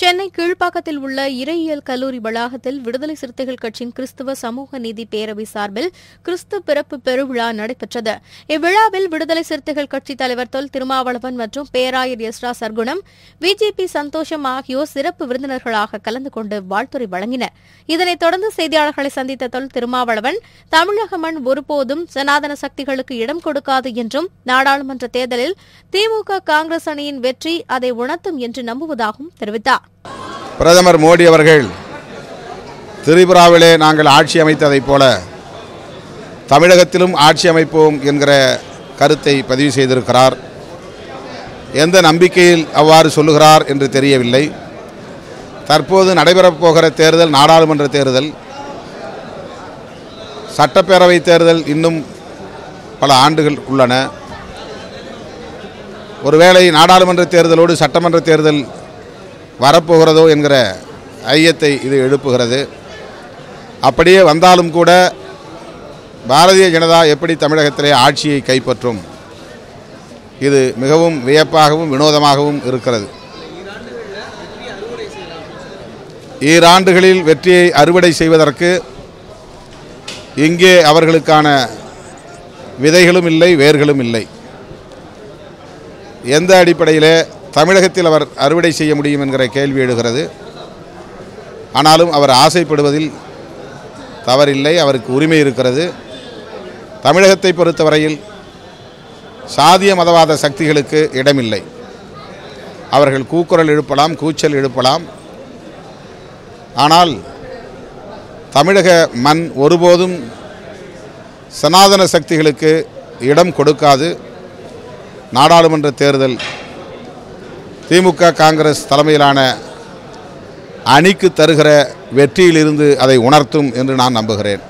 சென்னை கீழ்ப்பாக்கத்தில் உள்ள இறையியல் கல்லூரி வளாகத்தில் விடுதலை சிறுத்தைகள் கட்சியின் கிறிஸ்துவ சமூக நீதி பேரவை சார்பில் கிறிஸ்து பிறப்பு பெருவிழா நடைபெற்றது. இவ்விழாவில் விடுதலை சிறுத்தைகள் கட்சித் தலைவர் தொல் திருமாவளவன் மற்றும் பேராயர் எஸ்ரா சர்க்குணம் பிஜேபி சந்தோஷம் ஆகியோர் சிறப்பு விருந்தினர்களாக கலந்து கொண்டு வாழ்த்துறை வழங்கினர். இதனைத் தொடர்ந்து செய்தியாளர்களை சந்தித்த தொல் திருமாவளவன் தமிழக மண் ஒருபோதும் சனாதன சக்திகளுக்கு இடம் கொடுக்காது என்றும் நாடாளுமன்ற தேர்தலில் திமுக காங்கிரஸ் அணியின் வெற்றி அதை உணர்த்தும் என்று நம்புவதாகவும் தெரிவித்தார். பிரதமர் மோடி அவர்கள் திரிபுராவிலே நாங்கள் ஆட்சி அமைத்ததைப் போல தமிழகத்திலும் ஆட்சி அமைப்போம் என்கிற கருத்தை பதிவு செய்திருக்கிறார். எந்த நம்பிக்கையில் அவ்வாறு சொல்லுகிறார் என்று தெரியவில்லை. தற்போது நடைபெறப்போகிற தேர்தல் நாடாளுமன்ற தேர்தல் சட்டப்பேரவை தேர்தல் இன்னும் பல ஆண்டுகள் உள்ளன. ஒருவேளை நாடாளுமன்ற தேர்தலோடு சட்டமன்ற தேர்தல் வரப்போகிறதோ என்கிற ஐயத்தை இது எழுப்புகிறது. அப்படியே வந்தாலும் கூட பாரதிய ஜனதா எப்படி தமிழகத்திலே ஆட்சியை கைப்பற்றும்? இது மிகவும் வியப்பாகவும் வினோதமாகவும் இருக்கிறது. ஈராண்டுகளில் வெற்றியை அறுவடை செய்வதற்கு இங்கே அவர்களுக்கான விதைகளும் இல்லை வேர்களும் இல்லை. எந்த அடிப்படையிலே தமிழகத்தில் அவர் அறுவடை செய்ய முடியும் என்கிற கேள்வி எழுகிறது. ஆனாலும் அவர் ஆசைப்படுவதில் தவறில்லை அவருக்கு உரிமை இருக்கிறது. தமிழகத்தை பொறுத்தவரையில் சாதிய மதவாத சக்திகளுக்கு இடமில்லை. அவர்கள் கூக்குரல் எழுப்பலாம் கூச்சல் எழுப்பலாம். ஆனால் தமிழக மண் ஒருபோதும் சனாதன சக்திகளுக்கு இடம் கொடுக்காது. நாடாளுமன்ற தேர்தல் திமுக காங்கிரஸ் தலைமையிலான அணிக்கு தருகிற வெற்றியிலிருந்து அதை உணர்த்தும் என்று நான் நம்புகிறேன்.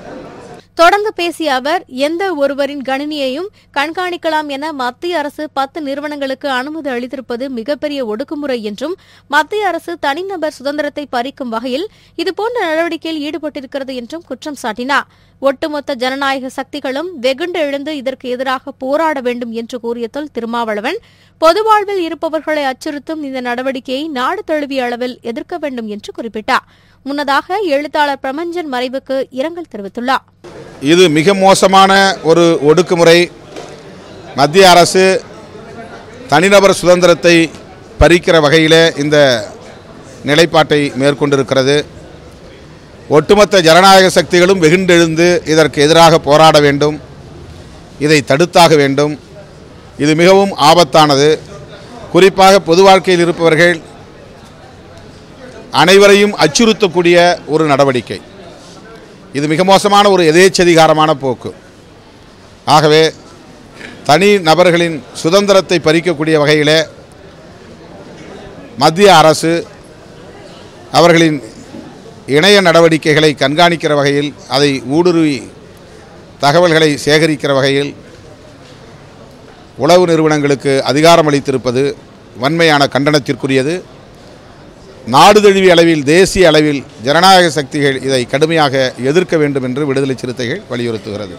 தொடர்ந்து பேசிய அவர் எந்த ஒருவரின் கணினியையும் கண்காணிக்கலாம் என மத்திய அரசு பத்து நிறுவனங்களுக்கு அனுமதி அளித்திருப்பது மிகப்பெரிய ஒடுக்குமுறை என்றும் மத்திய அரசு தனிநபர் சுதந்திரத்தை பறிக்கும் வகையில் இதுபோன்ற நடவடிக்கையில் ஈடுபட்டிருக்கிறது என்றும் குற்றம் சாட்டினார். ஒட்டுமொத்த ஜனநாயக சக்திகளும் வெகுண்டு எழுந்து இதற்கு எதிராக போராட வேண்டும் என்று கூறிய தொல் திருமாவளவன் பொதுவாழ்வில் இருப்பவர்களை அச்சுறுத்தும் இந்த நடவடிக்கையை நாடு தழுவிய அளவில் எதிர்க்க வேண்டும் என்று குறிப்பிட்டார். முன்னதாக எழுத்தாளர் பிரமஞ்சன் மறைவுக்கு இரங்கல் தெரிவித்துள்ளார். இது மிக மோசமான ஒரு ஒடுக்குமுறை. மத்திய அரசு தனிநபர் சுதந்திரத்தை பறிக்கிற வகையிலே இந்த நிலைப்பாட்டை மேற்கொண்டிருக்கிறது. ஒட்டுமொத்த ஜனநாயக சக்திகளும் வெகுண்டெழுந்து இதற்கு எதிராக போராட வேண்டும். இதை தடுத்தாக வேண்டும். இது மிகவும் ஆபத்தானது. குறிப்பாக பொது வாழ்க்கையில் இருப்பவர்கள் அனைவரையும் அச்சுறுத்தக்கூடிய ஒரு நடவடிக்கை. இது மிக மோசமான ஒரு எதேச்சதிகாரமான போக்கு. ஆகவே தனி நபர்களின் சுதந்திரத்தை பறிக்கக்கூடிய வகையிலே மத்திய அரசு அவர்களின் இணைய நடவடிக்கைகளை கண்காணிக்கிற வகையில் அதை ஊடுருவி தகவல்களை சேகரிக்கிற வகையில் உளவு நிறுவனங்களுக்கு அதிகாரம் அளித்திருப்பது வன்மையான கண்டனத்திற்குரியது. நாடு தழுவிய அளவில் தேசிய அளவில் ஜனநாயக சக்திகள் இதை கடுமையாக எதிர்க்க வேண்டும் என்று விடுதலை சிறுத்தைகள் வலியுறுத்துகிறது.